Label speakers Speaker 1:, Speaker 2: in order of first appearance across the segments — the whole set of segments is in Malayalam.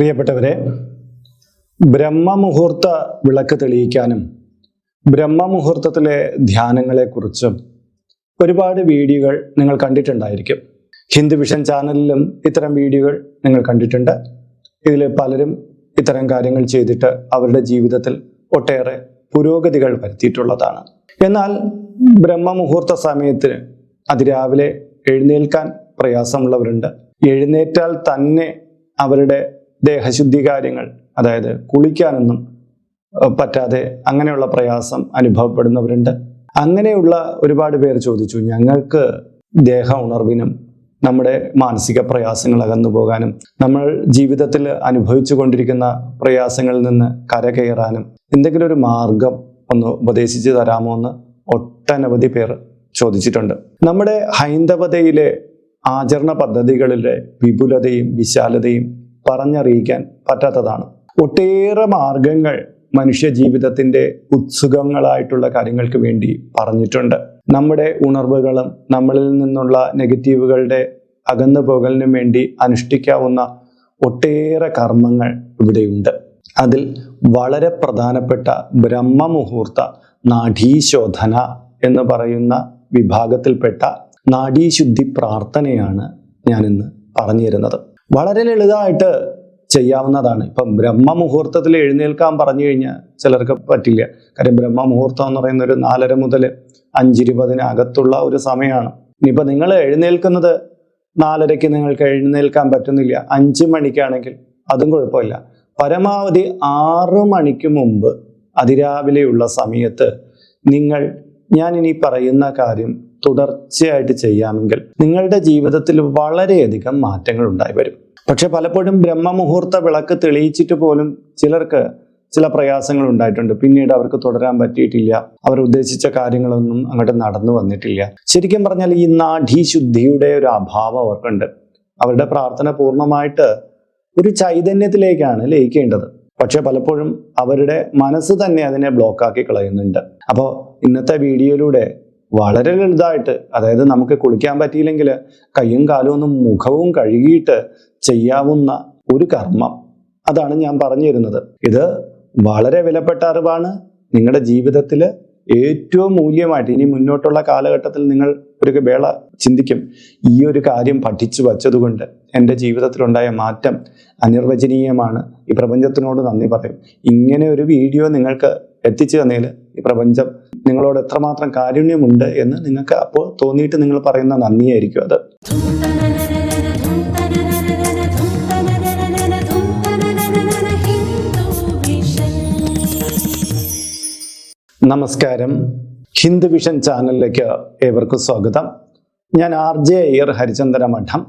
Speaker 1: പ്രിയപ്പെട്ടവരെ ബ്രഹ്മമുഹൂർത്ത വിളക്ക് തെളിയിക്കാനും ബ്രഹ്മമുഹൂർത്തത്തിലെ ധ്യാനങ്ങളെക്കുറിച്ചും ഒരുപാട് വീഡിയോകൾ നിങ്ങൾ കണ്ടിട്ടുണ്ടായിരിക്കും. ഹിന്ദു വിഷൻ ചാനലിലും ഇത്തരം വീഡിയോകൾ നിങ്ങൾ കണ്ടിട്ടുണ്ട്. ഇതിൽ പലരും ഇത്തരം കാര്യങ്ങൾ ചെയ്തിട്ട് അവരുടെ ജീവിതത്തിൽ ഒട്ടേറെ പുരോഗതികൾ വരുത്തിയിട്ടുള്ളതാണ്. എന്നാൽ ബ്രഹ്മമുഹൂർത്ത സമയത്തിന് അതിരാവിലെ എഴുന്നേൽക്കാൻ പ്രയാസമുള്ളവരുണ്ട്. എഴുന്നേറ്റാൽ തന്നെ അവരുടെ ദേഹശുദ്ധി കാര്യങ്ങൾ അതായത് കുളിക്കാനൊന്നും പറ്റാതെ അങ്ങനെയുള്ള പ്രയാസം അനുഭവപ്പെടുന്നവരുണ്ട്. അങ്ങനെയുള്ള ഒരുപാട് പേർ ചോദിച്ചു ഞങ്ങൾക്ക് ദേഹ ഉണർവിനും നമ്മുടെ മാനസിക പ്രയാസങ്ങൾ അകന്നു പോകാനും നമ്മൾ ജീവിതത്തിൽ അനുഭവിച്ചു കൊണ്ടിരിക്കുന്ന പ്രയാസങ്ങളിൽ നിന്ന് കരകയറാനും എന്തെങ്കിലും ഒരു മാർഗം ഒന്ന് ഉപദേശിച്ചു തരാമോ എന്ന് ഒട്ടനവധി പേർ ചോദിച്ചിട്ടുണ്ട്. നമ്മുടെ ഹൈന്ദവതയിലെ ആചരണ പദ്ധതികളിലെ വിപുലതയും വിശാലതയും പറഞ്ഞറിയിക്കാൻ പറ്റാത്തതാണ്. ഒട്ടേറെ മാർഗങ്ങൾ മനുഷ്യ ജീവിതത്തിന്റെ ഉത്സുകങ്ങളായിട്ടുള്ള കാര്യങ്ങൾക്ക് വേണ്ടി പറഞ്ഞിട്ടുണ്ട്. നമ്മുടെ ഉണർവുകളും നമ്മളിൽ നിന്നുള്ള നെഗറ്റീവുകളുടെ അകന്നു പോകലിനും വേണ്ടി അനുഷ്ഠിക്കാവുന്ന ഒട്ടേറെ കർമ്മങ്ങൾ ഇവിടെയുണ്ട്. അതിൽ വളരെ പ്രധാനപ്പെട്ട ബ്രഹ്മമുഹൂർത്ത നാഡീശോധന എന്ന് പറയുന്ന വിഭാഗത്തിൽപ്പെട്ട നാഡീശുദ്ധി പ്രാർത്ഥനയാണ് ഞാനിന്ന് പറഞ്ഞു തരുന്നത് വളരെ ലളിതമായിട്ട് ചെയ്യാവുന്നതാണ്. ഇപ്പം ബ്രഹ്മ മുഹൂർത്തത്തിൽ എഴുന്നേൽക്കാൻ പറഞ്ഞു കഴിഞ്ഞാൽ ചിലർക്ക് പറ്റില്ല. കാര്യം ബ്രഹ്മ മുഹൂർത്തം എന്ന് പറയുന്ന ഒരു നാലര മുതൽ അഞ്ചിരുപതിനകത്തുള്ള ഒരു സമയമാണ്. ഇനിയിപ്പോൾ നിങ്ങൾ എഴുന്നേൽക്കുന്നത് നാലരയ്ക്ക് നിങ്ങൾക്ക് എഴുന്നേൽക്കാൻ പറ്റുന്നില്ല. അഞ്ച് മണിക്കാണെങ്കിൽ അതും കുഴപ്പമില്ല. പരമാവധി ആറ് മണിക്ക് മുമ്പ് അതിരാവിലെയുള്ള സമയത്ത് നിങ്ങൾ ഞാൻ ഇനി പറയുന്ന കാര്യം തുടർച്ചയായിട്ട് ചെയ്യാമെങ്കിൽ നിങ്ങളുടെ ജീവിതത്തിൽ വളരെയധികം മാറ്റങ്ങൾ ഉണ്ടായി വരും. പക്ഷെ പലപ്പോഴും ബ്രഹ്മമുഹൂർത്ത വിളക്ക് തെളിയിച്ചിട്ട് പോലും ചിലർക്ക് ചില പ്രയാസങ്ങൾ ഉണ്ടായിട്ടുണ്ട്. പിന്നീട് അവർക്ക് തുടരാൻ പറ്റിയിട്ടില്ല. അവർ ഉദ്ദേശിച്ച കാര്യങ്ങളൊന്നും അങ്ങോട്ട് നടന്നു വന്നിട്ടില്ല. ശരിക്കും പറഞ്ഞാൽ ഈ നാഡീശുദ്ധിയുടെ ഒരു അഭാവം അവർക്കുണ്ട്. അവരുടെ പ്രാർത്ഥന പൂർണമായിട്ട് ഒരു ചൈതന്യത്തിലേക്കാണ് ലയിക്കേണ്ടത്. പക്ഷെ പലപ്പോഴും അവരുടെ മനസ്സ് തന്നെ അതിനെ ബ്ലോക്കാക്കി കളയുന്നുണ്ട്. അപ്പോൾ ഇന്നത്തെ വീഡിയോയിലൂടെ വളരെ ലളിതമായിട്ട് അതായത് നമുക്ക് കുളിക്കാൻ പറ്റിയില്ലെങ്കിൽ കയ്യും കാലും ഒന്നും മുഖവും കഴുകിയിട്ട് ചെയ്യാവുന്ന ഒരു കർമ്മം. അതാണ് ഞാൻ പറഞ്ഞു തരുന്നത്. ഇത് വളരെ വിലപ്പെട്ട അറിവാണ്. നിങ്ങളുടെ ജീവിതത്തിൽ ഏറ്റവും മൂല്യമായിട്ട് ഇനി മുന്നോട്ടുള്ള കാലഘട്ടത്തിൽ നിങ്ങൾ ഒരു വേള ചിന്തിക്കും. ഈ ഒരു കാര്യം പഠിച്ചു വച്ചതുകൊണ്ട് എന്റെ ജീവിതത്തിലുണ്ടായ മാറ്റം അനിർവചനീയമാണ്. ഈ പ്രപഞ്ചത്തിനോട് നന്ദി പറയും. ഇങ്ങനെ ഒരു വീഡിയോ നിങ്ങൾക്ക് എത്തിച്ചു തന്നതിൽ ഈ പ്രപഞ്ചം നിങ്ങളോട് എത്രമാത്രം കാരുണ്യമുണ്ട് എന്ന് നിങ്ങൾക്ക് അപ്പോൾ തോന്നിയിട്ട് നിങ്ങൾ പറയുന്ന നന്ദിയായിരിക്കും അത്. നമസ്കാരം. ഹിന്ദു വിഷൻ ചാനലിലേക്ക് ഏവർക്കും സ്വാഗതം. ഞാൻ ആർ ജെ അയ്യർ ഹരിചന്ദ്ര മഠം.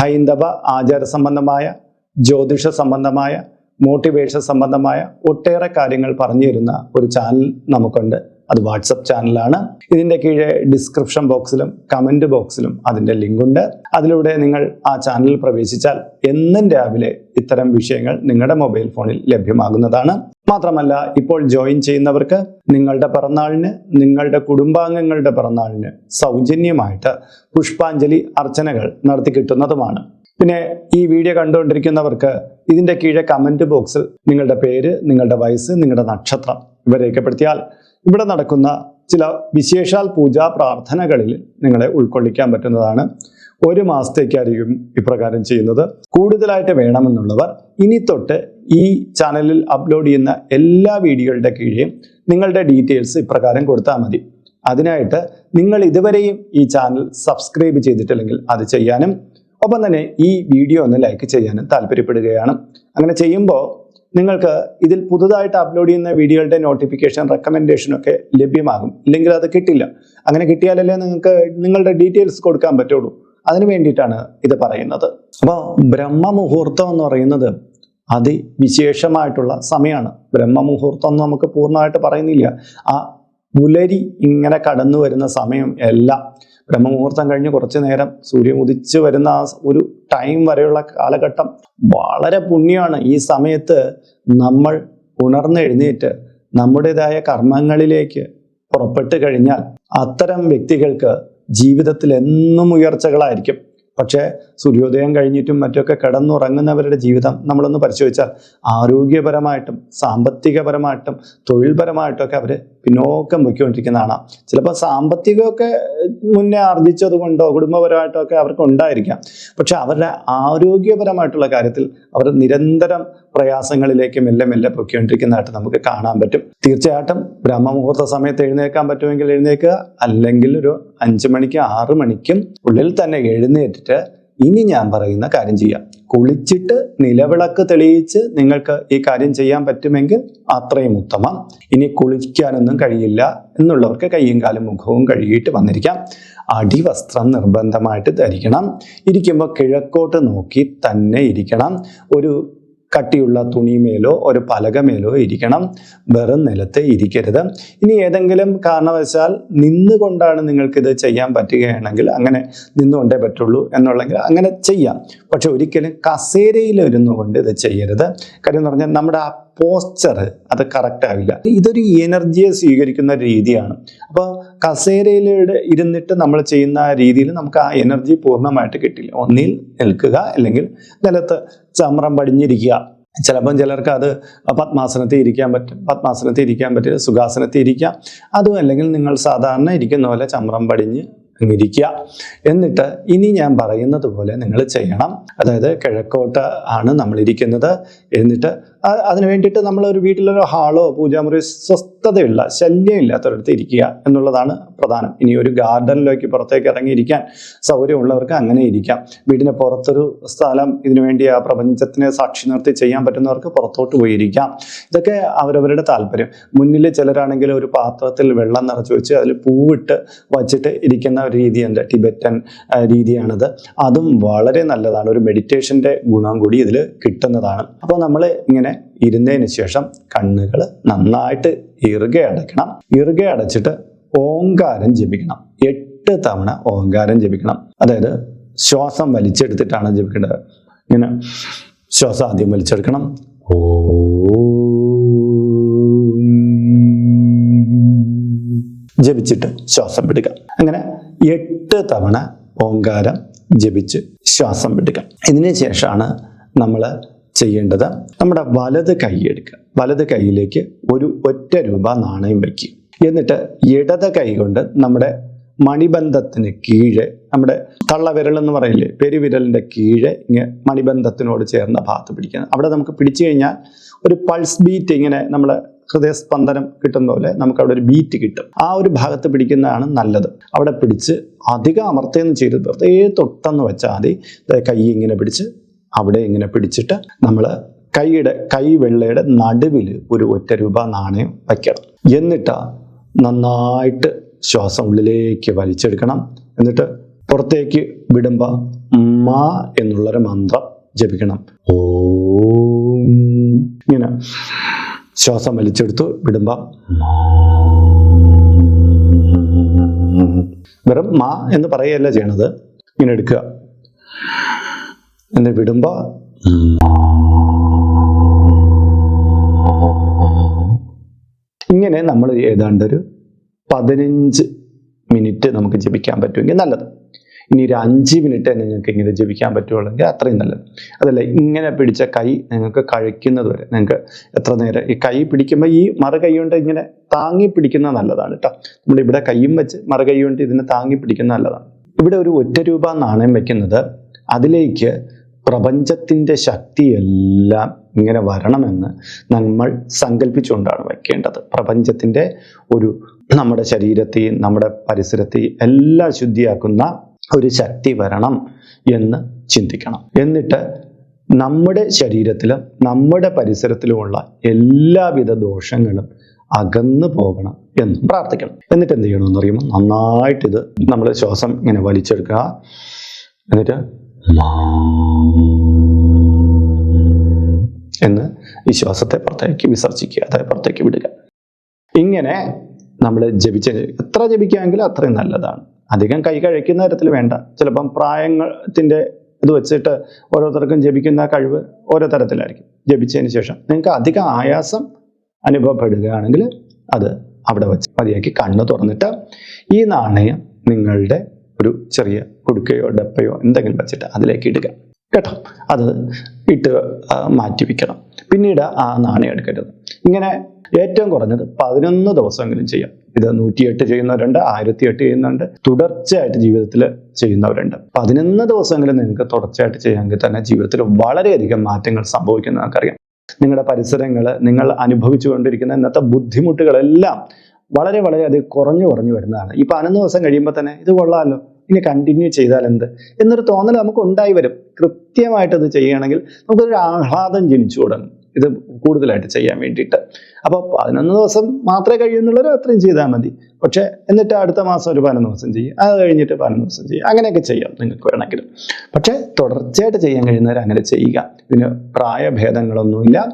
Speaker 1: ഹൈന്ദവ ആചാര സംബന്ധമായ ജ്യോതിഷ സംബന്ധമായ മോട്ടിവേഷൻ സംബന്ധമായ ഒട്ടേറെ കാര്യങ്ങൾ പറഞ്ഞു തരുന്ന ഒരു ചാനൽ നമുക്കുണ്ട്. അത് വാട്സപ്പ് ചാനലാണ്. ഇതിന്റെ കീഴെ ഡിസ്ക്രിപ്ഷൻ ബോക്സിലും കമന്റ് ബോക്സിലും അതിന്റെ ലിങ്കുണ്ട്. അതിലൂടെ നിങ്ങൾ ആ ചാനലിൽ പ്രവേശിച്ചാൽ എന്നും രാവിലെ ഇത്തരം വിഷയങ്ങൾ നിങ്ങളുടെ മൊബൈൽ ഫോണിൽ ലഭ്യമാകുന്നതാണ്. മാത്രമല്ല ഇപ്പോൾ ജോയിൻ ചെയ്യുന്നവർക്ക് നിങ്ങളുടെ പിറന്നാളിന് നിങ്ങളുടെ കുടുംബാംഗങ്ങളുടെ പിറന്നാളിന് സൗജന്യമായിട്ട് പുഷ്പാഞ്ജലി അർച്ചനകൾ നടത്തി കിട്ടുന്നതുമാണ്. പിന്നെ ഈ വീഡിയോ കണ്ടുകൊണ്ടിരിക്കുന്നവർക്ക് ഇതിന്റെ കീഴെ കമന്റ് ബോക്സിൽ നിങ്ങളുടെ പേര് നിങ്ങളുടെ വയസ്സ് നിങ്ങളുടെ നക്ഷത്രം ഇവ രേഖപ്പെടുത്തിയാൽ ഇവിടെ നടക്കുന്ന ചില വിശേഷാൽ പൂജാ പ്രാർത്ഥനകളിൽ നിങ്ങളെ ഉൾക്കൊള്ളിക്കാൻ പറ്റുന്നതാണ്. ഒരു മാസത്തേക്കായിരിക്കും ഇപ്രകാരം ചെയ്യുന്നത്. കൂടുതലായിട്ട് വേണമെന്നുള്ളവർ ഇനി തൊട്ട് ഈ ചാനലിൽ അപ്ലോഡ് ചെയ്യുന്ന എല്ലാ വീഡിയോകളുടെ കീഴെയും നിങ്ങളുടെ ഡീറ്റെയിൽസ് ഇപ്രകാരം കൊടുത്താൽ മതി. അതിനായിട്ട് നിങ്ങൾ ഇതുവരെയും ഈ ചാനൽ സബ്സ്ക്രൈബ് ചെയ്തിട്ടില്ലെങ്കിൽ അത് ചെയ്യാനും ഒപ്പം തന്നെ ഈ വീഡിയോ ഒന്ന് ലൈക്ക് ചെയ്യാനും താല്പര്യപ്പെടുകയാണ്. അങ്ങനെ ചെയ്യുമ്പോൾ നിങ്ങൾക്ക് ഇതിൽ പുതുതായിട്ട് അപ്ലോഡ് ചെയ്യുന്ന വീഡിയോകളുടെ നോട്ടിഫിക്കേഷൻ റെക്കമെൻഡേഷൻ ഒക്കെ ലഭ്യമാകും. ഇല്ലെങ്കിൽ അത് കിട്ടില്ല. അങ്ങനെ കിട്ടിയാലല്ലേ നിങ്ങൾക്ക് നിങ്ങളുടെ ഡീറ്റെയിൽസ് കൊടുക്കാൻ പറ്റുള്ളൂ. അതിനു വേണ്ടിയിട്ടാണ് ഇത് പറയുന്നത്. അപ്പോൾ ബ്രഹ്മമുഹൂർത്തം എന്ന് പറയുന്നത് അതിവിശേഷമായിട്ടുള്ള സമയമാണ്. ബ്രഹ്മമുഹൂർത്തം എന്ന് നമുക്ക് പൂർണമായിട്ട് പറയുന്നില്ല. ആ പുലരി ഇങ്ങനെ കടന്നു വരുന്ന സമയം എല്ലാം ബ്രഹ്മമുഹൂർത്തം കഴിഞ്ഞ് കുറച്ച് നേരം സൂര്യൻ ഉദിച്ചു വരുന്ന ആ ഒരു ടൈം വരെയുള്ള കാലഘട്ടം വളരെ പുണ്യമാണ്. ഈ സമയത്ത് നമ്മൾ ഉണർന്നെഴുന്നേറ്റ് നമ്മുടേതായ കർമ്മങ്ങളിലേക്ക് പുറപ്പെട്ട് കഴിഞ്ഞാൽ അത്തരം വ്യക്തികൾക്ക് ജീവിതത്തിൽ എന്നും ഉയർച്ചകളായിരിക്കും. പക്ഷേ സൂര്യോദയം കഴിഞ്ഞിട്ടും മറ്റൊക്കെ കിടന്നുറങ്ങുന്നവരുടെ ജീവിതം നമ്മളൊന്ന് പരിശോധിച്ചാൽ ആരോഗ്യപരമായിട്ടും സാമ്പത്തികപരമായിട്ടും തൊഴിൽപരമായിട്ടും ഒക്കെ അവർ പിന്നോക്കം പൊയ്ക്കൊണ്ടിരിക്കുന്നതാണ്. ചിലപ്പോൾ സാമ്പത്തികമൊക്കെ മുന്നേ ആർജിച്ചത് കൊണ്ടോ കുടുംബപരമായിട്ടോ ഒക്കെ അവർക്ക് ഉണ്ടായിരിക്കാം പക്ഷെ അവരുടെ ആരോഗ്യപരമായിട്ടുള്ള കാര്യത്തിൽ അവർ നിരന്തരം പ്രയാസങ്ങളിലേക്ക് മെല്ലെ മെല്ലെ പൊയ്ക്കൊണ്ടിരിക്കുന്നതായിട്ട് നമുക്ക് കാണാൻ പറ്റും. തീർച്ചയായിട്ടും ബ്രഹ്മമുഹൂർത്ത സമയത്ത് എഴുന്നേൽക്കാൻ പറ്റുമെങ്കിൽ എഴുന്നേൽക്കുക. അല്ലെങ്കിൽ ഒരു അഞ്ച് മണിക്ക് ആറ് മണിക്കും ഉള്ളിൽ തന്നെ എഴുന്നേറ്റിട്ട് ഇനി ഞാൻ പറയുന്ന കാര്യം ചെയ്യാം. കുളിച്ചിട്ട് നിലവിളക്ക് തെളിയിച്ച് നിങ്ങൾക്ക് ഈ കാര്യം ചെയ്യാൻ പറ്റുമെങ്കിൽ അത്രയും ഉത്തമം. ഇനി കുളിക്കാനൊന്നും കഴിയില്ല എന്നുള്ളവർക്ക് കയ്യും കാലും മുഖവും കഴുകിയിട്ട് വന്നിരിക്കാം. അടിവസ്ത്രം നിർബന്ധമായിട്ട് ധരിക്കണം. ഇരിക്കുമ്പോൾ കിഴക്കോട്ട് നോക്കി തന്നെ ഇരിക്കണം. ഒരു കട്ടിയുള്ള തുണിമേലോ ഒരു പലകമേലോ ഇരിക്കണം. വെറും നിലത്ത് ഇരിക്കരുത്. ഇനി ഏതെങ്കിലും കാരണവശാൽ നിന്നുകൊണ്ടാണ് നിങ്ങൾക്കിത് ചെയ്യാൻ പറ്റുകയാണെങ്കിൽ അങ്ങനെ നിന്നുകൊണ്ടേ പറ്റുള്ളൂ എന്നുള്ളെങ്കിൽ അങ്ങനെ ചെയ്യാം. പക്ഷെ ഒരിക്കലും കസേരയിൽ ഇരുന്നു കൊണ്ട് ഇത് ചെയ്യരുത്. കാര്യം എന്ന് പറഞ്ഞാൽ നമ്മുടെ പോസ്ചർ അത് കറക്റ്റ് ആവില്ല. ഇതൊരു എനർജിയെ സ്വീകരിക്കുന്ന രീതിയാണ്. അപ്പോൾ കസേരയിലൂടെ ഇരുന്നിട്ട് നമ്മൾ ചെയ്യുന്ന രീതിയിൽ നമുക്ക് ആ എനർജി പൂർണമായിട്ട് കിട്ടില്ല. ഒന്നിൽ നിൽക്കുക അല്ലെങ്കിൽ നിലത്ത് ചമ്രം പടിഞ്ഞിരിക്കുക. ചിലപ്പം ചിലർക്ക് അത് പത്മാസനത്തിൽ ഇരിക്കാൻ പറ്റും. പത്മാസനത്തിൽ ഇരിക്കാൻ പറ്റില്ല സുഖാസനത്തിൽ ഇരിക്കാം. അതും അല്ലെങ്കിൽ നിങ്ങൾ സാധാരണ ഇരിക്കുന്ന പോലെ ചമ്രം പടിഞ്ഞ് ഇരിക്കുക. എന്നിട്ട് ഇനി ഞാൻ പറയുന്നത് പോലെ നിങ്ങൾ ചെയ്യണം. അതായത് കിഴക്കോട്ട് ആണ് നമ്മൾ ഇരിക്കുന്നത്. എന്നിട്ട് അതിന് വേണ്ടിയിട്ട് നമ്മൾ ഒരു വീട്ടിലൊരു ഹാളോ പൂജാമുറി സ്വസ്ഥതയുള്ള ശല്യമില്ലാത്തടത്ത് ഇരിക്കുക എന്നുള്ളതാണ് പ്രധാനം. ഇനി ഒരു ഗാർഡനിലേക്ക് പുറത്തേക്ക് ഇറങ്ങിയിരിക്കാൻ സൗകര്യമുള്ളവർക്ക് അങ്ങനെ ഇരിക്കാം. വീടിന് പുറത്തൊരു സ്ഥലം ഇതിനു വേണ്ടി ആ പ്രപഞ്ചത്തിനെ സാക്ഷി നിർത്തി ചെയ്യാൻ പറ്റുന്നവർക്ക് പുറത്തോട്ട് പോയിരിക്കാം. ഇതൊക്കെ അവരവരുടെ താല്പര്യം. മുന്നിൽ ചിലരാണെങ്കിൽ ഒരു പാത്രത്തിൽ വെള്ളം നിറച്ച് വെച്ച് അതിൽ പൂവിട്ട് വച്ചിട്ട് ഇരിക്കുന്ന ഒരു രീതിയുണ്ട്. ടിബറ്റൻ രീതിയാണിത്. അതും വളരെ നല്ലതാണ്. ഒരു മെഡിറ്റേഷന്റെ ഗുണം കൂടി ഇതിൽ കിട്ടുന്നതാണ്. അപ്പോൾ നമ്മൾ ഇങ്ങനെ ഇരുന്നതിന് ശേഷം കണ്ണുകൾ നന്നായിട്ട് ഇറുകെ അടയ്ക്കണം. ഇറുകെ അടച്ചിട്ട് ഓങ്കാരം ജപിക്കണം. എട്ട് തവണ ഓങ്കാരം ജപിക്കണം. അതായത് ശ്വാസം വലിച്ചെടുത്തിട്ടാണ് ജപിക്കേണ്ടത്. ഇങ്ങനെ ശ്വാസം ആദ്യം വലിച്ചെടുക്കണം ജപിച്ചിട്ട് ശ്വാസം വിടുക. അങ്ങനെ എട്ട് തവണ ഓങ്കാരം ജപിച്ച് ശ്വാസം വിടുക. ഇതിന് ശേഷമാണ് നമ്മൾ ചെയ്യേണ്ടത് നമ്മുടെ വലത് കൈ എടുക്കുക. വലത് കൈയിലേക്ക് ഒരു ഒറ്റ രൂപ നാണയം വയ്ക്കുക. എന്നിട്ട് ഇടത് കൈ കൊണ്ട് നമ്മുടെ മണിബന്ധത്തിന് കീഴെ നമ്മുടെ തള്ളവിരൽ എന്ന് പറയില്ലേ പെരുവിരലിന്റെ കീഴെ ഇങ്ങനെ മണിബന്ധത്തിനോട് ചേർന്ന ഭാഗത്ത് പിടിക്കുന്നത് അവിടെ നമുക്ക് പിടിച്ചു കഴിഞ്ഞാൽ ഒരു പൾസ് ബീറ്റ് ഇങ്ങനെ നമ്മുടെ ഹൃദയസ്പന്ദനം കിട്ടുന്ന പോലെ നമുക്ക് അവിടെ ഒരു ബീറ്റ് കിട്ടും. ആ ഒരു ഭാഗത്ത് പിടിക്കുന്നതാണ് നല്ലത്. അവിടെ പിടിച്ച് അധികം അമർത്തേന്ന് ചെയ്ത് വെറുതെ തൊട്ടെന്ന് വെച്ചാൽ മതി. കൈ ഇങ്ങനെ പിടിച്ച് അവിടെ ഇങ്ങനെ പിടിച്ചിട്ട് നമ്മൾ കൈയുടെ കൈ വെള്ളയുടെ നടുവിൽ ഒരു ഒറ്റ രൂപ നാണയം വയ്ക്കണം. എന്നിട്ട് നന്നായിട്ട് ശ്വാസം ഉള്ളിലേക്ക് വലിച്ചെടുക്കണം. എന്നിട്ട് പുറത്തേക്ക് വിടുമ്പോൾ മാ എന്നുള്ളൊരു മന്ത്രം ജപിക്കണം. ഓ. ഇങ്ങനെ ശ്വാസം വലിച്ചെടുത്തു വിടുമ്പോൾ വെറും മാ എന്ന് പറയുകയല്ല ചെയ്യണത്. ഇങ്ങനെ എടുക്കുക. എന്ന് വിടുമ്പോ. ഇങ്ങനെ നമ്മൾ ഏതാണ്ട് ഒരു പതിനഞ്ച് മിനിറ്റ് നമുക്ക് ജപിക്കാൻ പറ്റുമെങ്കിൽ നല്ലത്. ഇനി ഒരു അഞ്ച് മിനിറ്റ് നിങ്ങൾക്ക് ഇങ്ങനെ ജപിക്കാൻ പറ്റുള്ളെങ്കിൽ അത്രയും നല്ലത്. അതല്ല ഇങ്ങനെ പിടിച്ച കൈ നിങ്ങൾക്ക് കഴിക്കുന്നത് വരെ നിങ്ങൾക്ക് എത്ര നേരം ഈ കൈ പിടിക്കുമ്പോൾ ഈ മറു കൈ കൊണ്ട് ഇങ്ങനെ താങ്ങി പിടിക്കുന്നത് നല്ലതാണ് കേട്ടോ. നമ്മൾ ഇവിടെ കൈയും വെച്ച് മറു കൈ കൊണ്ട് ഇതിനെ താങ്ങി പിടിക്കുന്നത് നല്ലതാണ്. ഇവിടെ ഒരു ഒറ്റ രൂപ നാണയം വെക്കുന്നത് അതിലേക്ക് പ്രപഞ്ചത്തിന്റെ ശക്തിയെല്ലാം ഇങ്ങനെ വരണമെന്ന് നമ്മൾ സങ്കല്പിച്ചുകൊണ്ടാണ് വയ്ക്കേണ്ടത്. പ്രപഞ്ചത്തിന്റെ ഒരു നമ്മുടെ ശരീരത്തെയും നമ്മുടെ പരിസരത്തെയും എല്ലാം ശുദ്ധിയാക്കുന്ന ഒരു ശക്തി വരണം എന്ന് ചിന്തിക്കണം. എന്നിട്ട് നമ്മുടെ ശരീരത്തിലും നമ്മുടെ പരിസരത്തിലുമുള്ള എല്ലാവിധ ദോഷങ്ങളും അകന്നു പോകണം എന്നും പ്രാർത്ഥിക്കണം. എന്നിട്ട് എന്ത് ചെയ്യണമെന്ന് അറിയുമ്പോൾ നന്നായിട്ട് ഇത് നമ്മൾ ശ്വാസം ഇങ്ങനെ വലിച്ചെടുക്കുക. എന്നിട്ട് എന്ന് വിശ്വാസത്തെ ശ്വാസത്തെ പുറത്തേക്ക് വിസർജിക്കുക അതായത് പുറത്തേക്ക് വിടുക. ഇങ്ങനെ നമ്മൾ ജപിച്ച എത്ര ജപിക്കാമെങ്കിലും അത്രയും നല്ലതാണ്. അധികം കൈ കഴിക്കുന്ന തരത്തിൽ വേണ്ട. ചിലപ്പം പ്രായത്തിന്റെ ഇത് വെച്ചിട്ട് ഓരോരുത്തർക്കും ജപിക്കുന്ന കഴിവ് ഓരോ തരത്തിലായിരിക്കും. ജപിച്ചതിന് ശേഷം നിങ്ങൾക്ക് അധിക ആയാസം അനുഭവപ്പെടുകയാണെങ്കിൽ അത് അവിടെ വെച്ച് മതിയാക്കി കണ്ണ് തുറന്നിട്ട് ഈ നാണയം നിങ്ങളുടെ ഒരു ചെറിയ കുടുക്കയോ ഡപ്പയോ എന്തെങ്കിലും വെച്ചിട്ട് അതിലേക്ക് ഇടുക. കേട്ടോ? അത് ഇട്ട് മാറ്റി വെക്കണം. പിന്നീട് ആ നാണയം എടുക്കരുത്. ഇങ്ങനെ ഏറ്റവും കുറഞ്ഞത് പതിനൊന്ന് ദിവസമെങ്കിലും ചെയ്യാം. ഇത് നൂറ്റിയെട്ട് ചെയ്യുന്നവരുണ്ട് ആയിരത്തി എട്ട് ചെയ്യുന്നുണ്ട് തുടർച്ചയായിട്ട് ജീവിതത്തിൽ ചെയ്യുന്നവരുണ്ട്. പതിനൊന്ന് ദിവസമെങ്കിലും നിങ്ങൾക്ക് തുടർച്ചയായിട്ട് ചെയ്യാമെങ്കിൽ തന്നെ ജീവിതത്തിൽ വളരെയധികം മാറ്റങ്ങൾ സംഭവിക്കുന്നത് നമുക്കറിയാം. നിങ്ങളുടെ പരിസരങ്ങൾ നിങ്ങൾ അനുഭവിച്ചുകൊണ്ടിരിക്കുന്ന ഇന്നത്തെ ബുദ്ധിമുട്ടുകളെല്ലാം വളരെ വളരെ അത് കുറഞ്ഞു കുറഞ്ഞു വരുന്നതാണ്. ഈ പതിനൊന്ന് ദിവസം കഴിയുമ്പോൾ തന്നെ ഇത് കൊള്ളാമല്ലോ ഇനി കണ്ടിന്യൂ ചെയ്താൽ എന്ത്? എന്നൊരു തോന്നൽ നമുക്ക് ഉണ്ടായി വരും. കൃത്യമായിട്ട് ചെയ്യുകയാണെങ്കിൽ നമുക്കൊരു ആഹ്ലാദം ജനിച്ചു തുടങ്ങും ഇത് കൂടുതലായിട്ട് ചെയ്യാൻ വേണ്ടിയിട്ട്. അപ്പോൾ പതിനൊന്ന് ദിവസം മാത്രമേ കഴിയുന്നുള്ളവർ അത്രയും ചെയ്താൽ മതി. പക്ഷേ എന്നിട്ട് അടുത്ത മാസം ഒരു പതിനൊന്ന് ദിവസം ചെയ്യും. അത് കഴിഞ്ഞിട്ട് പതിനൊന്ന് ദിവസം ചെയ്യും. അങ്ങനെയൊക്കെ ചെയ്യാം നിങ്ങൾക്ക് വേണമെങ്കിൽ. പക്ഷേ തുടർച്ചയായിട്ട് ചെയ്യാൻ കഴിയുന്നവർ അങ്ങനെ ചെയ്യുക. ഇതിന് പ്രായഭേദങ്ങളൊന്നുമില്ല.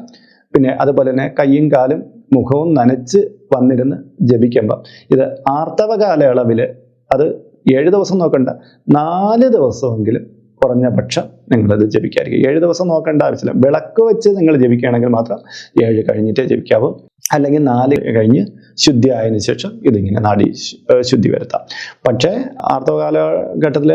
Speaker 1: പിന്നെ അതുപോലെ തന്നെ കയ്യും കാലും മുഖവും നനച്ച് വന്നിരുന്ന് ജപിക്കുമ്പോൾ ഇത് ആർത്തവ കാലയളവിൽ അത് ഏഴ് ദിവസം നോക്കണ്ട. നാല് ദിവസമെങ്കിലും കുറഞ്ഞ പക്ഷം നിങ്ങളത് ജപിക്കാതിരിക്കുക. ഏഴ് ദിവസം നോക്കേണ്ട ആവശ്യമില്ല. വിളക്ക് വെച്ച് നിങ്ങൾ ജപിക്കുകയാണെങ്കിൽ മാത്രം ഏഴ് കഴിഞ്ഞിട്ടേ ജപിക്കാവൂ. അല്ലെങ്കിൽ നാല് കഴിഞ്ഞ് ശുദ്ധി ശേഷം ഇതിങ്ങനെ നാടി ശുദ്ധി വരുത്താം. പക്ഷേ ആർത്തവ കാലഘട്ടത്തിൽ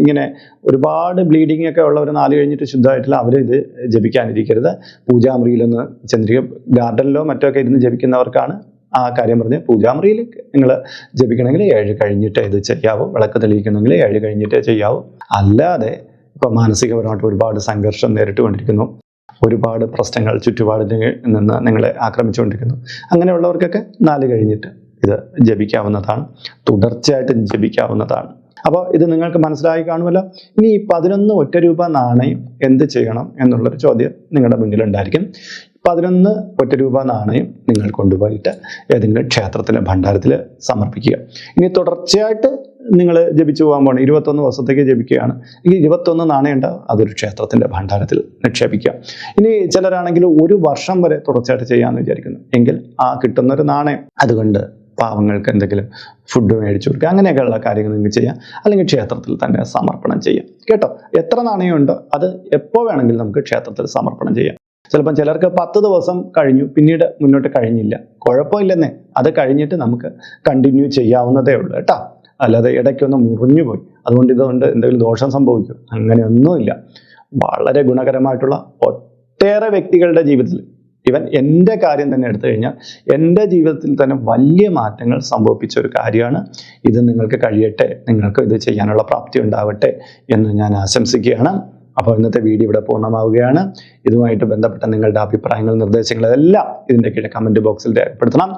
Speaker 1: ഇങ്ങനെ ഒരുപാട് ബ്ലീഡിംഗ് ഒക്കെ ഉള്ളവർ നാല് കഴിഞ്ഞിട്ട് ശുദ്ധമായിട്ടില്ല അവർ ഇത് ജപിക്കാനിരിക്കരുത്. പൂജാമുറിയിലൊന്ന് ചന്ദ്രിക ഗാർഡനിലോ മറ്റോ ഒക്കെ ഇരുന്ന് ജപിക്കുന്നവർക്കാണ് ആ കാര്യം പറഞ്ഞ് പൂജാമുറിയിൽ നിങ്ങൾ ജപിക്കണമെങ്കിൽ ഏഴ് കഴിഞ്ഞിട്ട് ഇത് ചെയ്യാവൂ വിളക്ക് തെളിയിക്കണമെങ്കിൽ ഏഴ് കഴിഞ്ഞിട്ടേ ചെയ്യാവൂ. അല്ലാതെ ഇപ്പം മാനസികപരമായിട്ട് ഒരുപാട് സംഘർഷം നേരിട്ടുകൊണ്ടിരിക്കുന്നു ഒരുപാട് പ്രശ്നങ്ങൾ ചുറ്റുപാടിൽ നിന്ന് നിങ്ങളെ ആക്രമിച്ചുകൊണ്ടിരിക്കുന്നു അങ്ങനെയുള്ളവർക്കൊക്കെ നാല് കഴിഞ്ഞിട്ട് ഇത് ജപിക്കാവുന്നതാണ്. തുടർച്ചയായിട്ട് ജപിക്കാവുന്നതാണ്. അപ്പോൾ ഇത് നിങ്ങൾക്ക് മനസ്സിലായി കാണുമല്ലോ. ഇനി ഈ പതിനൊന്ന് ഒറ്റ രൂപ നാണയം എന്ത് ചെയ്യണം എന്നുള്ളൊരു ചോദ്യം നിങ്ങളുടെ മുന്നിലുണ്ടായിരിക്കും. പതിനൊന്ന് ഒറ്റ രൂപ നാണയം നിങ്ങൾ കൊണ്ടുപോയിട്ട് ഏതെങ്കിലും ക്ഷേത്രത്തിലെ ഭണ്ഡാരത്തിൽ സമർപ്പിക്കുക. ഇനി തുടർച്ചയായിട്ട് നിങ്ങൾ ജപിച്ചു പോകാൻ പോകണം. ഇരുപത്തൊന്ന് ദിവസത്തേക്ക് ജപിക്കുകയാണ്. ഈ ഇരുപത്തൊന്ന് നാണയം ഉണ്ടാവും അതൊരു ക്ഷേത്രത്തിന്റെ ഭണ്ഡാരത്തിൽ നിക്ഷേപിക്കുക. ഇനി ചിലരാണെങ്കിൽ ഒരു വർഷം വരെ തുടർച്ചയായിട്ട് ചെയ്യാമെന്ന് വിചാരിക്കുന്നു. എങ്കിൽ ആ കിട്ടുന്നൊരു നാണയം. അതുകൊണ്ട് പാവങ്ങൾക്ക് എന്തെങ്കിലും ഫുഡ് മേടിച്ചു കൊടുക്കുക. അങ്ങനെയൊക്കെയുള്ള കാര്യങ്ങൾ നിങ്ങൾക്ക് ചെയ്യാം. അല്ലെങ്കിൽ ക്ഷേത്രത്തിൽ തന്നെ സമർപ്പണം ചെയ്യാം. കേട്ടോ? എത്ര നാണയമുണ്ടോ അത് എപ്പോൾ വേണമെങ്കിലും നമുക്ക് ക്ഷേത്രത്തിൽ സമർപ്പണം ചെയ്യാം. ചിലപ്പം ചിലർക്ക് പത്ത് ദിവസം കഴിഞ്ഞു പിന്നീട് മുന്നോട്ട് കഴിഞ്ഞില്ല. കുഴപ്പമില്ലെന്നേ. അത് കഴിഞ്ഞിട്ട് നമുക്ക് കണ്ടിന്യൂ ചെയ്യാവുന്നതേ ഉള്ളൂ കേട്ടോ. അല്ലാതെ ഇടയ്ക്കൊന്ന് മുറിഞ്ഞു പോയി. അതുകൊണ്ട് ഇതുകൊണ്ട് എന്തെങ്കിലും ദോഷം സംഭവിക്കും. അങ്ങനെയൊന്നുമില്ല. വളരെ ഗുണകരമായിട്ടുള്ള ഒട്ടേറെ വ്യക്തികളുടെ ജീവിതത്തിൽ ഇവൻ എന്റെ കാര്യം തന്നെ എടുത്തു കഴിഞ്ഞാൽ എന്റെ ജീവിതത്തിൽ തന്നെ വലിയ മാറ്റങ്ങൾ സംഭവിപ്പിച്ച ഒരു കാര്യമാണ്. ഇത് നിങ്ങൾക്ക് കഴിയട്ടെ നിങ്ങൾക്ക് ഇത് ചെയ്യാനുള്ള പ്രാപ്തി ഉണ്ടാവട്ടെ എന്ന് ഞാൻ ആശംസിക്കുകയാണ്. അപ്പോൾ ഇന്നത്തെ വീഡിയോ ഇവിടെ പൂർണമാവുകയാണ്. ഇതുമായിട്ട് ബന്ധപ്പെട്ട നിങ്ങളുടെ അഭിപ്രായങ്ങൾ നിർദ്ദേശങ്ങൾ എല്ലാം ഇതിന്റെ കീഴെ കമന്റ് ബോക്സിൽ രേഖപ്പെടുത്തണം.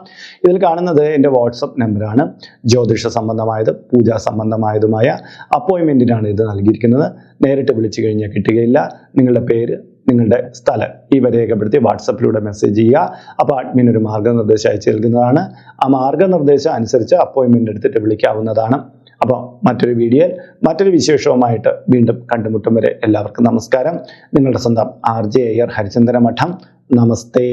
Speaker 1: ഇതിൽ കാണുന്നത് എന്റെ വാട്സപ്പ് നമ്പറാണ് ജ്യോതിഷ സംബന്ധമായത് പൂജാ സംബന്ധമായതുമായ അപ്പോയിൻമെന്റിനാണ് ഇത് നൽകിയിരിക്കുന്നത്. നേരിട്ട് വിളിച്ചു കഴിഞ്ഞാൽ കിട്ടുകയില്ല. നിങ്ങളുടെ പേര് നിങ്ങളുടെ സ്ഥലം. ഇവ രേഖപ്പെടുത്തി വാട്സപ്പിലൂടെ മെസ്സേജ് ചെയ്യുക. അപ്പോൾ അഡ്മിൻ ഒരു മാർഗനിർദ്ദേശം അയച്ചു നൽകുന്നതാണ്. ആ മാർഗനിർദ്ദേശം അനുസരിച്ച് അപ്പോയിൻമെന്റ് എടുത്തിട്ട് വിളിക്കാവുന്നതാണ്. അപ്പോൾ മറ്റൊരു വീഡിയോയിൽ മറ്റൊരു വിശേഷവുമായിട്ട് വീണ്ടും കണ്ടുമുട്ടും വരെ എല്ലാവർക്കും നമസ്കാരം. നിങ്ങളുടെ സ്വന്തം ആർ ജെ അയ്യർ ഹരിചന്ദ്ര മഠം നമസ്തേ.